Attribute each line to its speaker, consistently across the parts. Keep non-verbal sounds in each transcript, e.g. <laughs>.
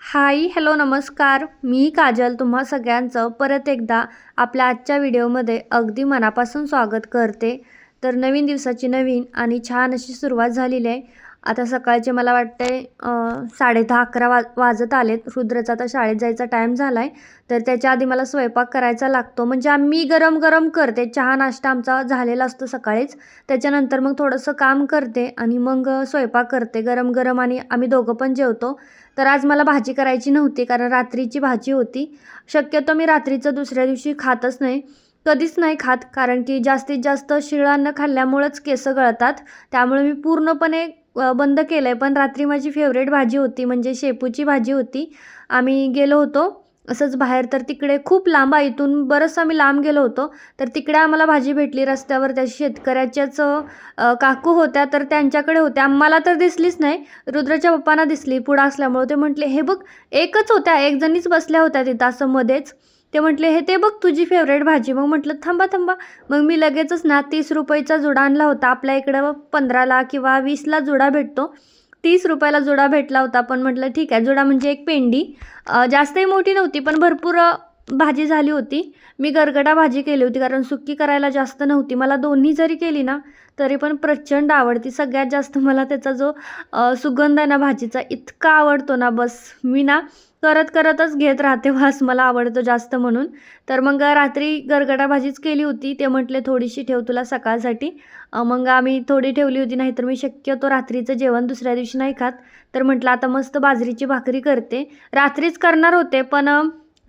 Speaker 1: Hi hello नमस्कार. मी काजल तुम्हा सगळ्यांचं परत एकदा आपल्या आजच्या व्हिडिओमध्ये अगदी मनापासून स्वागत करते. तर नवीन दिवसाची नवीन आणि छान अशी सुरुवात झालेली आहे. आता सकाळचे मला वाटते साडे दहा अकरा वा वाजत आलेत. रुद्रचा आता शाळेत जायचा टाईम झाला आहे तर त्याच्या आधी मला स्वयंपाक करायचा लागतो. म्हणजे आम्ही गरम गरम करते. चहा नाश्ता आमचा झालेला असतो सकाळीच. त्याच्यानंतर मग थोडंसं काम करते आणि मग स्वयंपाक करते. गरम गरम आणि आम्ही दोघं पण जेवतो. तर आज मला भाजी करायची नव्हती कारण रात्रीची भाजी होती. शक्यतो मी रात्रीचं दुसऱ्या दिवशी खातच नाही. कधीच नाही खात कारण की जास्तीत जास्त शिळं अन्न खाल्ल्यामुळंच केस गळतात. त्यामुळे मी पूर्णपणे बंद केलं आहे पण रात्री माझी फेवरेट भाजी होती म्हणजे शेपूची भाजी होती. आम्ही गेलो होतो. असंच बाहेर तर तिकडे खूप लांब आहे. इथून बरंचसं आम्ही लांब गेलो होतो. तर तिकडे आम्हाला भाजी भेटली रस्त्यावर. त्या शेतकऱ्याच्याच काकू होत्या तर त्यांच्याकडे होत्या. आम्हाला तर दिसलीच नाही. रुद्राच्या पप्पांना दिसली. पुढं असल्यामुळं ते म्हटले हे बघ एकच होत्या. एक जणीच बसल्या होत्या तिथं असं मध्येच. ते म्हटले हे ते बघ तुझी फेवरेट भाजी. मग म्हटलं थांबा थांबा. मग मी लगेचच ना तीस रुपयेचा जुडा आणला होता. आपल्या इकडं पंधराला किंवा वीसला जुडा भेटतो. तीस रुपयाला जुडा भेटला होता. पण म्हटलं ठीक आहे जुडा म्हणजे एक पेंडी. जास्तही मोठी नव्हती पण भरपूर भाजी झाली होती. मी गरगडा भाजी केली होती कारण सुक्की करायला जास्त नव्हती. मला दोन्ही जरी केली ना तरी पण प्रचंड आवडती. सगळ्यात जास्त मला त्याचा जो सुगंध आहे ना भाजीचा इतका आवडतो ना बस. मी ना करत करतच घेत राहते. वास मला आवडतो जास्त म्हणून. तर मग रात्री गरगडा भाजीच केली होती. ते म्हटले थोडीशी ठेव तुला सकाळसाठी. मग आम्ही थोडी ठेवली होती नाहीतर मी शक्यतो रात्रीचं जेवण दुसऱ्या दिवशी नाही खात. तर म्हटलं आता मस्त बाजरीची भाकरी करते. रात्रीच करणार होते पण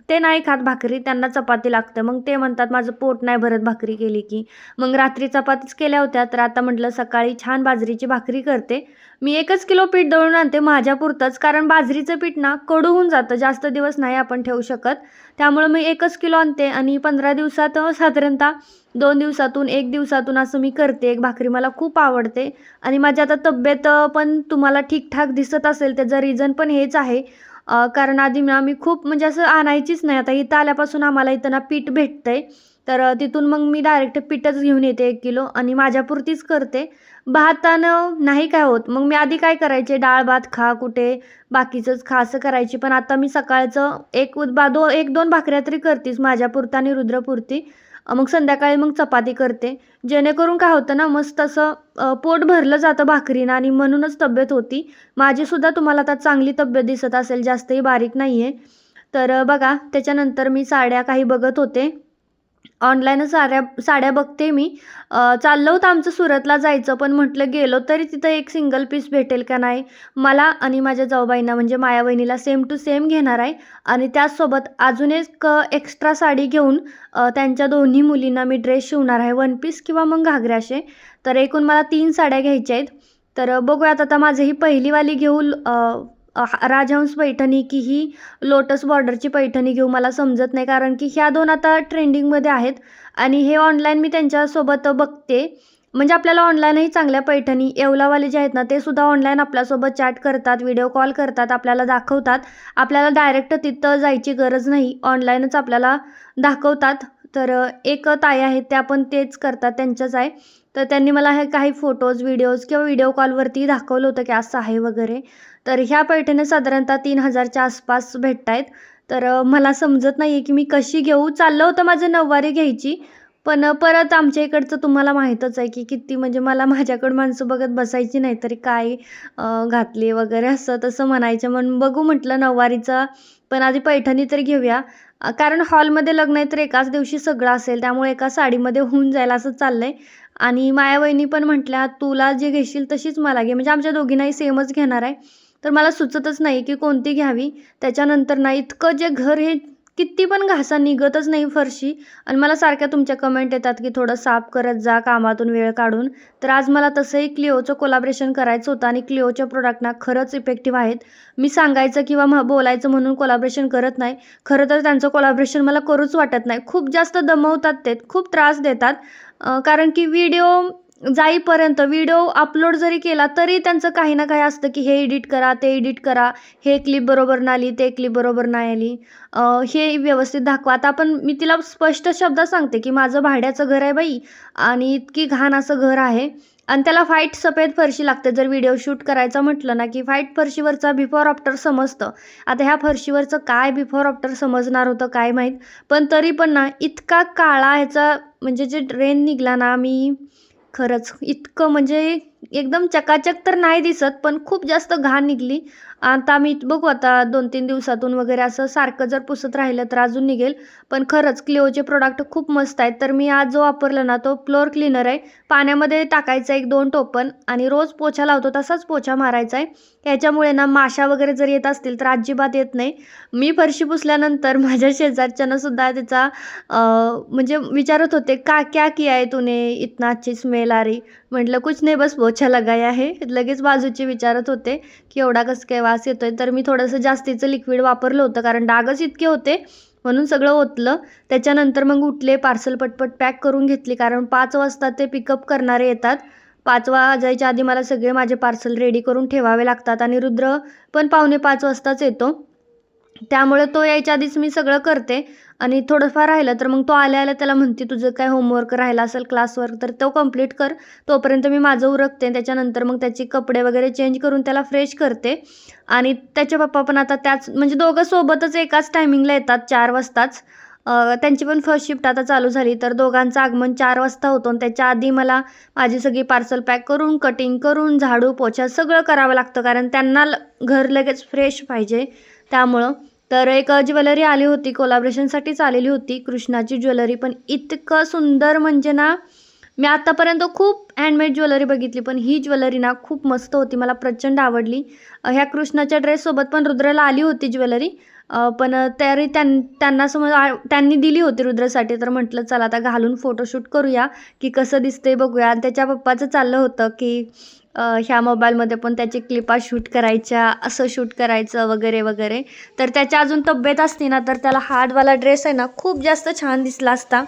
Speaker 1: ते नाही खात भाकरी त्यांना चपाती लागते. मग ते म्हणतात माझं पोट नाही भरत भाकरी केली की. मग रात्री चपातीच केल्या होत्या. तर आता म्हटलं सकाळी छान बाजरीची भाकरी करते. मी एकच किलो पीठ दळून आणते माझ्यापुरतंच कारण बाजरीचं पीठ ना कडू होऊन जातं. जास्त दिवस नाही आपण ठेवू शकत. त्यामुळं मी एकच किलो आणते आणि पंधरा दिवसात साधारणतः दोन दिवसातून एक दिवसातून असं मी करते. एक भाकरी मला खूप आवडते आणि माझी आता तब्येत पण तुम्हाला ठीकठाक दिसत असेल त्याचं रिझन पण हेच आहे. कारण आधी ना मी खूप म्हणजे असं आणायचीच नाही. आता इथं आल्यापासून आम्हाला इथं ना पीठ भेटतं आहे तर तिथून मग मी डायरेक्ट पीठच घेऊन येते एक किलो आणि माझ्यापुरतीच करते. भातानं नाही काय होत. मग मी आधी काय करायचे? डाळ भात खा कुठे बाकीचंच खा असं करायची. पण आता मी सकाळचं एक उद- बा दो एक दोन भाकऱ्या तरी करतेच माझ्यापुरता आणि रुद्रपुरती. मग संध्याकाळी मग चपाती करते. जेणेकरून काय होतं ना मस्त असं पोट भरलं जातं भाकरीनं आणि म्हणूनच तब्येत होती. माझीसुद्धा तुम्हाला आता चांगली तब्येत दिसत असेल जास्तही बारीक नाही आहे तर बघा त्याच्यानंतर मी साड्या काही बघत होते. ऑनलाईनच साऱ्या साड्या बघते मी. चाललं होतं आमचं सुरतला जायचं पण म्हटलं गेलो तरी तिथं एक सिंगल पीस भेटेल का नाही? मला आणि माझ्या जाऊबाईंना म्हणजे माया वहिनीला सेम टू सेम घेणार आहे. आणि त्याचसोबत अजून एक एक्स्ट्रा साडी घेऊन त्यांच्या दोन्ही मुलींना मी ड्रेस शिवणार आहे. वन पीस किंवा मग घागरे असे. तर एकूण मला तीन साड्या घ्यायच्या आहेत. तर बघूयात आता माझी ही पहिलीवाली घेऊ राजहंस पैठणी की ही लोटस बॉर्डरची पैठणी घेऊ मला समजत नाही कारण की ह्या दोन आता ट्रेंडिंगमध्ये आहेत आणि हे ऑनलाईन मी त्यांच्यासोबत बघते. म्हणजे आपल्याला ऑनलाईनही चांगल्या पैठणी येवलावाले जे आहेत ना ते सुद्धा ऑनलाईन आपल्यासोबत चॅट करतात व्हिडिओ कॉल करतात आपल्याला दाखवतात. आपल्याला डायरेक्ट तिथं जायची गरज नाही ऑनलाईनच आपल्याला दाखवतात. तर एक ताई आहेत त्या पण तेच करतात त्यांच्याच आहे. तर त्यांनी मला हे काही फोटोज व्हिडिओज किंवा व्हिडिओ कॉलवरती दाखवलं होतं की असं आहे वगैरे. तर ह्या पैठण्या साधारणतः तीन हजारच्या आसपास भेटत आहेत तर मला समजत नाही आहे की मी कशी घेऊ. चाललं होतं माझं नऊवारी घ्यायची पण परत आमच्या इकडचं तुम्हाला माहीतच आहे की किती म्हणजे मला माझ्याकडं माणसं बघत बसायची नाही तरी काय घातली वगैरे असं तसं म्हणायचं. म्हणून बघू म्हटलं नऊवारीचा पण आधी पैठणी तर घेऊया. कारण हॉलमध्ये लग्न आहे तर एकाच दिवशी सगळं असेल त्यामुळे एका साडीमध्ये होऊन जाईल असं चाललं आहे आणि माया वहिनी पण म्हटल्या तुला जे घेशील तशीच मला घे. म्हणजे आमच्या दोघींनाही सेमच घेणार आहे. तर मला सुचतच नाही की कोणती घ्यावी. त्याच्यानंतर ना इतकं जे घर हे किती पण घासा निघतच नाही फरशी. आणि मला सारख्या तुमच्या कमेंट येतात की थोडं साफ करत जा कामातून वेळ काढून. तर आज मला तसंही क्लिओचं कोलाब्रेशन करायचं होतं आणि क्लिओच्या प्रोडक्टना खरंच इफेक्टिव्ह आहेत. मी सांगायचं किंवा म बोलायचं म्हणून कोलाब्रेशन करत नाही. खरं तर त्यांचं कोलाब्रेशन मला करूच वाटत नाही. खूप जास्त दमवतात ते खूप त्रास देतात. कारण की व्हिडिओ जाईपर्यंत व्हिडिओ अपलोड जरी केला तरी त्यांचं काही ना काही असतं की हे एडिट करा ते एडिट करा. हे क्लिप बरोबर नाही आली ते क्लिप बरोबर नाही आली. हे व्यवस्थित दाखवा. आता पण मी तिला स्पष्ट शब्दात सांगते की माझं भाड्याचं घर आहे बाई आणि इतकी घाण असं घर आहे. आणि त्याला फाईट सफेद फरशी लागते. जर व्हिडिओ शूट करायचा म्हटलं ना की फाईट फरशीवरचा बिफोर आफ्टर समजतं. आता ह्या फरशीवरचं काय बिफोर आफ्टर समजणार होतं काय माहीत? पण तरी पण ना इतका काळा ह्याचा म्हणजे जे ड्रेन निघला ना मी खरंच इतकं म्हणजे एकदम चकाचक तर नाही दिसत पण खूप जास्त घाण निघली. आता मी बघू आता दोन तीन दिवसातून वगैरे असं सारखं जर पुसत राहिलं तर अजून निघेल. पण खरंच क्लिओचे प्रोडक्ट खूप मस्त आहेत. तर मी आज जो वापरला ना तो फ्लोअर क्लीनर आहे. पाण्यामध्ये टाकायचं एक दोन टोपण आणि रोज पोछा लावतो तसाच पोछा मारायचा आहे. याच्यामुळे ना माशा वगैरे जर येत असतील तर अजिबात येत नाही. मी फरशी पुसल्यानंतर <laughs> माझ्या शेजारच्यानं सुद्धा त्याचा म्हणजे विचारत होते का क्या किया आहे तुने? इतना अच्छी स्मेल आ रही. म्हटलं कुछ नाही बस पोछा लगाया आहे लगेच बाजूचे विचारत होते की एवढा कसं काय वास येतो आहे तर मी थोडंसं जास्तीचं लिक्विड वापरलं होतं कारण डागच इतके होते म्हणून सगळं ओतलं. त्याच्यानंतर मग उठले पार्सल पटपट पॅक करून घेतली कारण पाच वाजता ते पिकअप करणारे येतात. पाच वाजायच्या आधी मला सगळे माझे पार्सल रेडी करून ठेवावे लागतात आणि रुद्र पण पावणे पाच वाजताच येतो. त्यामुळे तो यायच्या आधीच मी सगळं करते. आणि थोडंफार राहिलं तर मग तो आल्या आल्या त्याला म्हणते तुझं काय होमवर्क राहिला असेल क्लासवर्क तर तो कंप्लीट कर. तोपर्यंत मी माझं उरकते त्याच्यानंतर मग त्याचे कपडे वगैरे चेंज करून त्याला फ्रेश करते. आणि त्याचे पप्पा पण आता त्याच म्हणजे दोघं सोबतच एकाच टायमिंगला येतात चार वाजताच. त्यांची पण फर्स्ट शिफ्ट आता चालू झाली तर दोघांचं आगमन चार वाजता होतं. आणि त्याच्या आधी मला माझी सगळी पार्सल पॅक करून कटिंग करून झाडू पोछा सगळं करावं लागतं. कारण त्यांना ल- घर लगेच फ्रेश पाहिजे त्यामुळं. तर एक ज्वेलरी आली होती कोलाब्रेशनसाठीच आलेली होती कृष्णाची ज्वेलरी. पण इतकं सुंदर म्हणजे ना मी आत्तापर्यंत खूप हँडमेड ज्वेलरी बघितली पण ही ज्वेलरी ना खूप मस्त होती मला प्रचंड आवडली. ह्या कृष्णाच्या ड्रेससोबत पण रुद्राला आली होती ज्वेलरी. पण तरी त्यां त्यांना समज त्यांनी दिली होती रुद्रासाठी तर म्हटलं चला आता घालून फोटोशूट करूया की कसं दिसते बघूया. आणि त्याच्या पप्पाचं चाललं होतं की ह्या मोबाईलमध्ये पण त्याची क्लिपा शूट करायच्या असं शूट करायचं वगैरे वगैरे. तर त्याच्या अजून तब्येत असती ना तर त्याला हार्डवाला ड्रेस आहे ना खूप जास्त छान दिसला असता.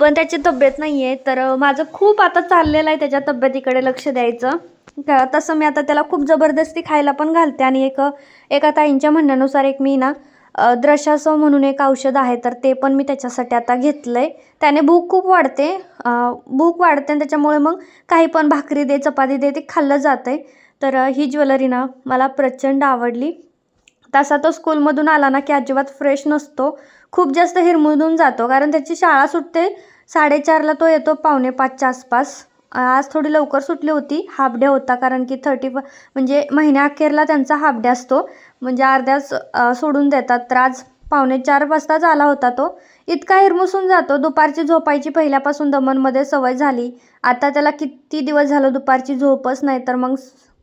Speaker 1: पण त्याची तब्येत नाही आहे तर माझं खूप आता चाललेलं आहे त्याच्या तब्येतीकडे लक्ष द्यायचं. तसं मी आता त्याला खूप जबरदस्ती खायला पण घालते. आणि एक एका ताईंच्या म्हणण्यानुसार एक मी ना द्रशासो म्हणून एक औषध आहे तर ते पण मी त्याच्यासाठी आता घेतलं आहे त्याने भूक खूप वाढते. भूक वाढते आणि त्याच्यामुळे मग काही पण भाकरी दे चपाती दे ते खाल्लं जातं आहे तर ही ज्वेलरी ना मला प्रचंड आवडली. तसा तो स्कूलमधून आला ना की अजिबात फ्रेश नसतो. खूप जास्त हिरमुदून जातो कारण त्याची शाळा सुटते. साडेचारला तो येतो पावणे पाचच्या आसपास. आज थोडी लवकर सुटली होती. हाफ डे होता कारण की थर्टी फ म्हणजे महिन्याअखेरला त्यांचा हाफ डे असतो. म्हणजे अर्ध्याच सोडून देतात. तर आज पावणे चार वाजताच आला होता तो. इतका हिरमुसून जातो. दुपारची झोपायची पहिल्यापासून दमनमध्ये सवय झाली. आता त्याला किती दिवस झालं दुपारची झोपच नाही. तर मग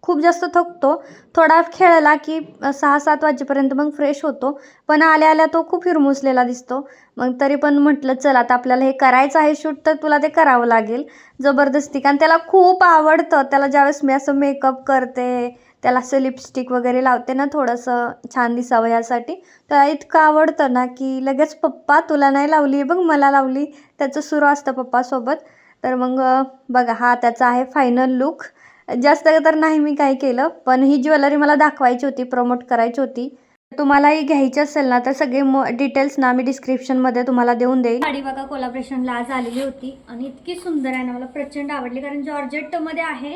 Speaker 1: खूप जास्त थकतो. थोडा खेळला की सहा सात वाजेपर्यंत मग फ्रेश होतो. पण आल्या आल्या तो खूप हिरमुसलेला दिसतो. मग तरी पण म्हटलं चल आता आपल्याला हे करायचं आहे शूट तर तुला ते करावं लागेल. जबरदस्ती. कारण त्याला खूप आवडतं. त्याला ज्यावेळेस मी असं मेकअप करते त्याला असं लिपस्टिक वगैरे लावते ना थोडंसं छान दिसावं यासाठी त्याला इतकं आवडतं ना की लगेच पप्पा तुला नाही लावली बघ मला लावली. त्याचं सुरू असतं पप्पासोबत. तर मग बघा हा त्याचा आहे फायनल लुक जास्त तर नाही मी काय केलं पण ही ज्वेलरी मला दाखवायची होती प्रमोट करायची होती. तुम्हालाही घ्यायची असेल ना तर सगळे डिटेल्स ना मी डिस्क्रिप्शनमध्ये तुम्हाला देऊन देईल साडी बघा कोलाब्रेशनला आज आलेली होती. आणि इतकी सुंदर आहे ना मला प्रचंड आवडली कारण जॉर्जेटमध्ये आहे.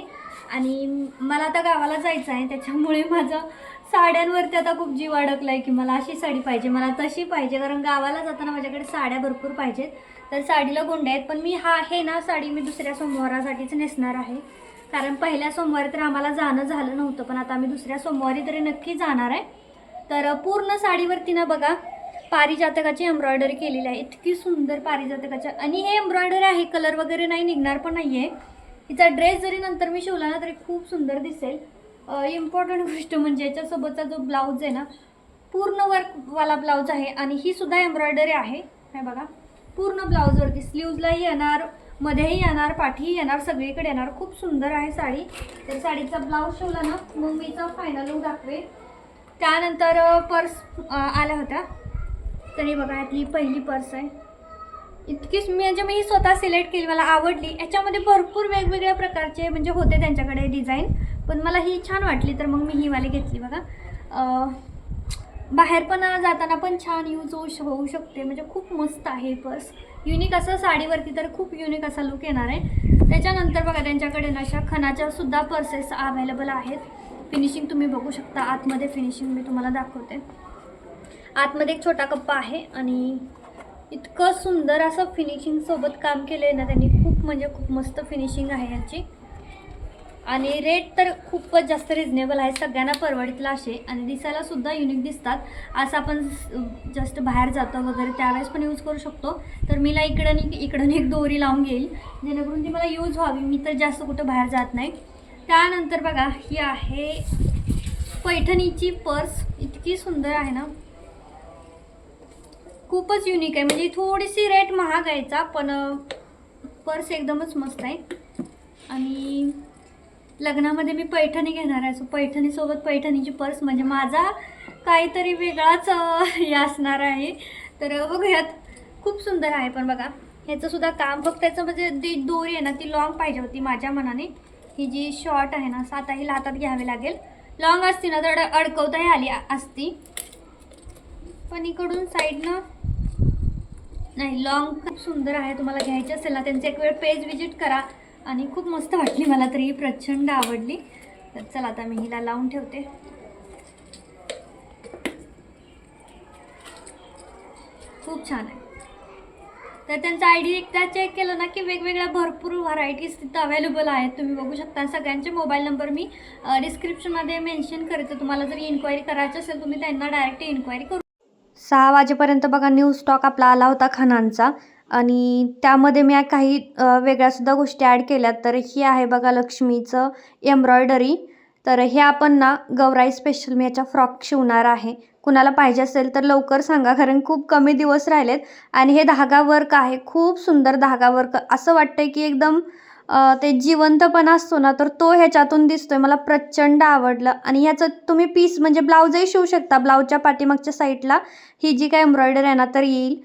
Speaker 1: आणि मला आता गावाला जायचं आहे त्याच्यामुळे माझं साड्यांवरती आता खूप जीव अडकला आहे की मला अशी साडी पाहिजे मला तशी पाहिजे. कारण गावाला जाताना माझ्याकडे साड्या भरपूर पाहिजेत. तर साडीला गोंड्या आहेत पण मी हा आहे ना साडी मी दुसऱ्या सोमवारासाठीच नेसणार आहे. कारण पहिल्या सोमवारी तर आम्हाला जाणं झालं नव्हतं पण आता आम्ही दुसऱ्या सोमवारी तरी नक्की जाणार आहे. तर पूर्ण साडीवरती ना बघा पारिजातकाची एम्ब्रॉयडरी केलेली आहे. इतकी सुंदर पारिजातकाच्या आणि हे एम्ब्रॉयडरी आहे कलर वगैरे नाही निघणार पण नाही आहे हिचा ड्रेस जरी नंतर मी शिवला ना तरी खूप सुंदर दिसेल. इम्पॉर्टंट गोष्ट म्हणजे याच्यासोबतचा जो ब्लाऊज आहे ना पूर्ण वर्कवाला ब्लाऊज आहे. आणि ही सुद्धा एम्ब्रॉयडरी आहे. हे बघा पूर्ण ब्लाऊजवरती स्लीव्जलाही येणार मध्येही येणार पाठीही येणार सगळीकडे येणार. खूप सुंदर आहे साडी. तर साडीचा ब्लाऊज शिवला ना मग मीचा फायनल लुक दाखवे त्यानंतर पर्स आल्या होत्या. तरी बघा यातली पहिली पर्स आहे. इतकीच मी म्हणजे मी स्वतः सिलेक्ट केली मला आवडली. याच्यामध्ये भरपूर वेगवेगळ्या प्रकारचे म्हणजे होते त्यांच्याकडे डिझाईन पण मला ही छान वाटली तर मग मी ही वाली घेतली बघा. बाहेर पण जाताना पण छान यूज होऊ श- होऊ शकते. म्हणजे खूप मस्त आहे पर्स. युनिक असं साडीवरती तर खूप युनिक असा लुक येणार आहे. त्याच्यानंतर बघा त्यांच्याकडे ना अशा खणाच्या सुद्धा पर्सेस अवेलेबल आहेत. फिनिशिंग तुम्ही बघू शकता. आतमध्ये फिनिशिंग मी तुम्हाला दाखवते. आतमध्ये एक छोटा कप्पा आहे आणि इतकं सुंदर असं फिनिशिंगसोबत काम केलं आहे ना त्यांनी. खूप म्हणजे खूप मस्त फिनिशिंग आहे यांची आणि रेट तर खूपच जास्त रिजनेबल आहे. सगळ्यांना परवडतील असे. आणि दिसायला सुद्धा युनिक दिसतात. असं आपण जस्ट बाहेर जातो वगैरे त्यावेळेस पण यूज करू शकतो. तर मीला इकडं इकडून एक दोरी लावून घेईल. जेणेकरून ती मला यूज व्हावी. मी तर जास्त कुठं बाहेर जात नाही. त्यानंतर बघा ही आहे पैठणीची पर्स. इतकी सुंदर आहे ना. खूपच युनिक आहे. म्हणजे थोडीशी रेट महाग यायचा पण पर्स एकदमच मस्त आहे. आणि लग्नामध्ये मी पैठणी घेणार आहे. सो पैठणीसोबत पैठणीची पर्स म्हणजे माझा काहीतरी वेगळाच हे असणार आहे. तर बघूयात. खूप सुंदर आहे पण बघा. ह्याचंसुद्धा काम फक्त त्याचं म्हणजे ती दोरी आहे ना ती लॉंग पाहिजे होती माझ्या मनाने. ही जी शॉर्ट आहे ना सात ही हातात घ्यावी लागेल. लॉंग असती ना तर अडकवताही आली असती. पण इकडून साईडनं नाही लॉंग खूप सुंदर आहे. तुम्हाला घ्यायची असेल ना त्यांचं एक वेळ पेज विजिट करा. आणि खूप मस्त वाटली मला तरी ही प्रचंड आवडली. तर चला आता मी हिला लावून ठेवते. खूप छान आहे. तर त्यांचा आय डी एकदा चेक केलं ना की वेगवेगळ्या भरपूर व्हरायटीज तिथं अवेलेबल आहेत. तुम्ही बघू शकता. सगळ्यांचे मोबाईल नंबर मी डिस्क्रिप्शनमध्ये मेन्शन करते. तुम्हाला जर इन्क्वायरी करायची असेल तुम्ही त्यांना डायरेक्ट इन्क्वायरी करू सहा वाजेपर्यंत बघा न्यू स्टॉक आपला आला होता खणांचा आणि त्यामध्ये मी काही वेगळ्यासुद्धा गोष्टी ॲड केल्यात तर ही आहे बघा लक्ष्मीचं एम्ब्रॉयडरी तर हे आपण ना गौराई स्पेशल मी याच्या फ्रॉक शिवणार आहे. कुणाला पाहिजे असेल तर लवकर सांगा कारण खूप कमी दिवस राहिलेत. आणि हे धागा वर्क आहे खूप सुंदर धागा वर्क असं वाटतंय की एकदम ते जिवंतपणा असतो ना तर तो ह्याच्यातून दिसतोय. मला प्रचंड आवडलं. आणि ह्याचं तुम्ही पीस म्हणजे ब्लाऊजही शिवू शकता. ब्लाऊजच्या पाठीमागच्या साईडला ही जी काय एम्ब्रॉयडरी आहे ना तर येईल.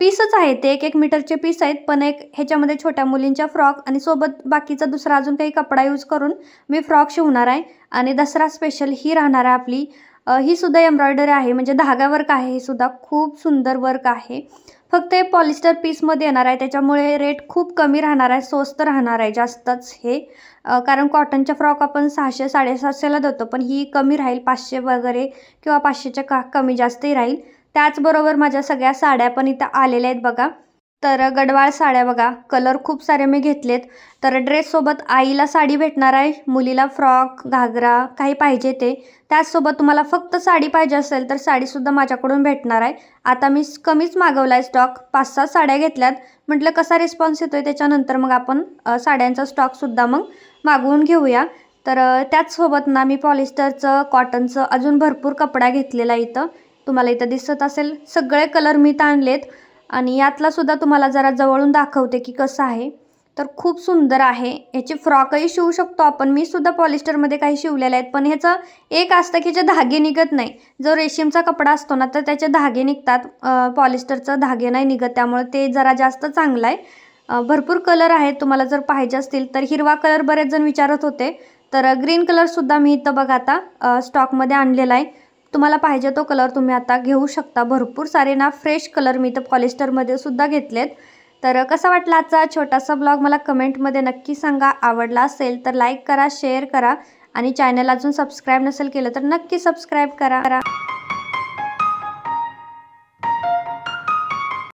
Speaker 1: पीसच आहे ते एक एक मीटरचे पीस आहेत पण एक ह्याच्यामध्ये छोट्या मुलींच्या फ्रॉक आणि सोबत बाकीचा दुसरा अजून काही कपडा यूज करून मी फ्रॉक शिवणार आहे. आणि दसरा स्पेशल ही राहणार आहे आपली. ही सुद्धा एम्ब्रॉयडरी आहे म्हणजे धागा वर्क आहे हे सुद्धा खूप सुंदर वर्क आहे. फक्त हे पॉलिस्टर पीसमध्ये येणार आहे त्याच्यामुळे रेट खूप कमी राहणार आहे स्वस्त राहणार आहे जास्तच हे. कारण कॉटनच्या फ्रॉक आपण सहाशे साडेसातशेला देतो पण ही कमी राहील पाचशे वगैरे किंवा पाचशेच्या का कमी जास्तही राहील. त्याचबरोबर माझ्या सगळ्या साड्या पण इथं आलेल्या आहेत बघा. तर गडवाळ साड्या बघा कलर खूप सारे मी घेतलेत. तर ड्रेससोबत आईला साडी भेटणार आहे मुलीला फ्रॉक घागरा काही पाहिजे ते. त्याचसोबत तुम्हाला फक्त साडी पाहिजे असेल तर साडीसुद्धा माझ्याकडून भेटणार आहे. आता मी कमीच मागवला आहे स्टॉक पाच सहा साड्या घेतल्यात. म्हटलं कसा रिस्पॉन्स येतो आहे त्याच्यानंतर मग आपण साड्यांचा स्टॉकसुद्धा मग मागवून घेऊया. तर त्याचसोबत ना मी पॉलिस्टरचं कॉटनचं अजून भरपूर कपडा घेतलेला इथं. तुम्हाला इथं दिसत असेल. सगळे कलर मी इथं आणि यातलासुद्धा तुम्हाला जरा जवळून दाखवते की कसं आहे. तर खूप सुंदर आहे. ह्याचे फ्रॉकही शिवू शकतो आपण. मी सुद्धा पॉलिस्टरमध्ये काही शिवलेले आहेत पण ह्याचं एक असतं की जे धागे निघत नाही. जो रेशीमचा कपडा असतो ना तर त्याचे धागे निघतात. पॉलिस्टरचं धागे नाही निघत त्यामुळे ते जरा जास्त चांगलं आहे. भरपूर कलर आहेत. तुम्हाला जर पाहिजे असतील तर हिरवा कलर बरेच जण विचारत होते. तर ग्रीन कलरसुद्धा मी इथं बघा आता स्टॉकमध्ये आणलेला आहे. तुम्हाला पाहिजे तो कलर तुम्ही आता घेऊ शकता. भरपूर सारे ना फ्रेश कलर मी तर पॉलिस्टरमध्ये सुद्धा घेतलेत. तर कसा वाटला आजचा छोटासा ब्लॉग मला कमेंटमध्ये नक्की सांगा. आवडला असेल तर लाईक करा शेअर करा आणि चॅनल अजून सबस्क्राईब नसेल केलं तर नक्की सबस्क्राईब करा.